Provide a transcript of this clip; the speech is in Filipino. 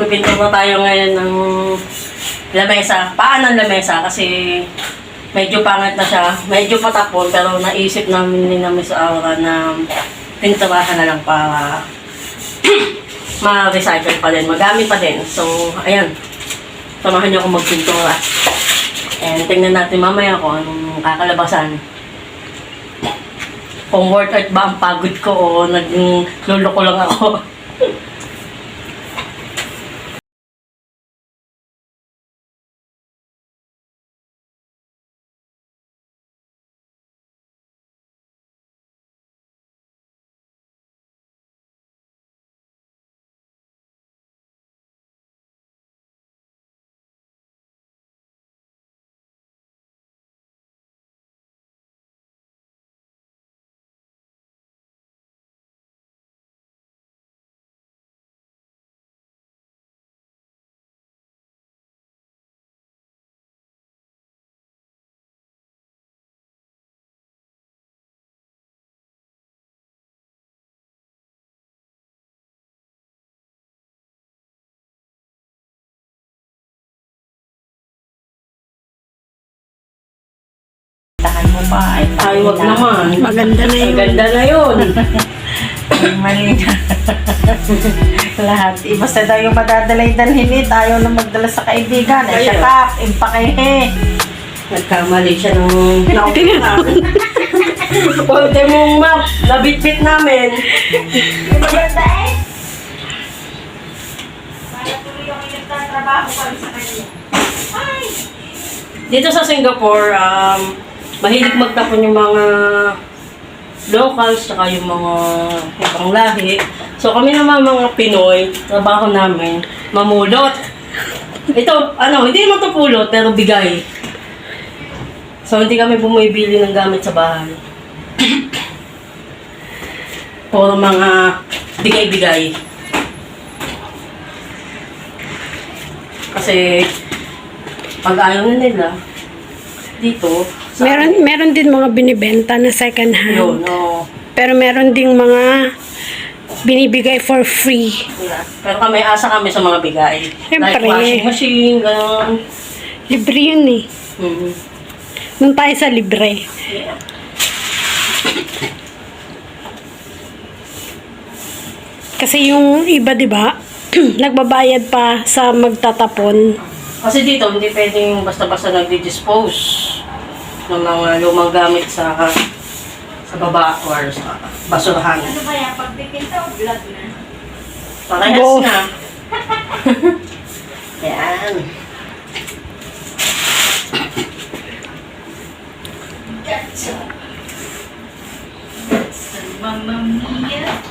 magpipintura tayo ngayon ng lamesa. Paan ng lamesa kasi medyo pangit na siya. Medyo patapon pero naisip namin ni na Miss Aura na pinturahan na lang para ma-recycle pa din, magamit pa din. So, ayan. Samahan niyo ako magpintura. And tingnan natin mamaya kung anong kakalabasan. Kung worth it ba ang pagod ko o nagluloko lang ako. Tahan mo pa. Ay, Ay, wag naman. Maganda na Ang yun. ganda na yun. Ay, mali na. Lahat. Eh, basta daw yung madadalay dalhin eh. Tayo na magdala sa kaibigan. Ay, Ayun. shut up. Impakehe. Nagkamali siya nung nauna. Kunti mong map, nabitbit namin. Maganda eh. Para tuloy ako yung trabaho pa sa kanya. Ay! Dito sa Singapore, um, mahilig magtapon yung mga locals, tsaka yung mga ibang lahi. So kami naman mga Pinoy, trabaho namin, mamulot. Ito, ano, hindi naman to pulot, pero bigay. So hindi kami bumibili ng gamit sa bahay. Puro mga bigay-bigay. Kasi pag ayaw na nila, dito, sa Meron, meron din mga binibenta na second hand. yun, no. Pero meron ding mga binibigay for free. Yeah. Pero kami, asa kami sa mga bigay. Siyempre. Like washing machine, gano'n. Libre yun eh. Mhm. Nung tayo sa libre. Yeah. Kasi yung iba, di ba, nagbabayad pa sa magtatapon. Kasi dito, hindi pwedeng basta-basta nagdi-dispose ng mga lumang gamit sa sa baba or sa basurahan. Ano ba yan? Pagpipinta o vlog na? Parehas Both. na. Yan. Mamma mia.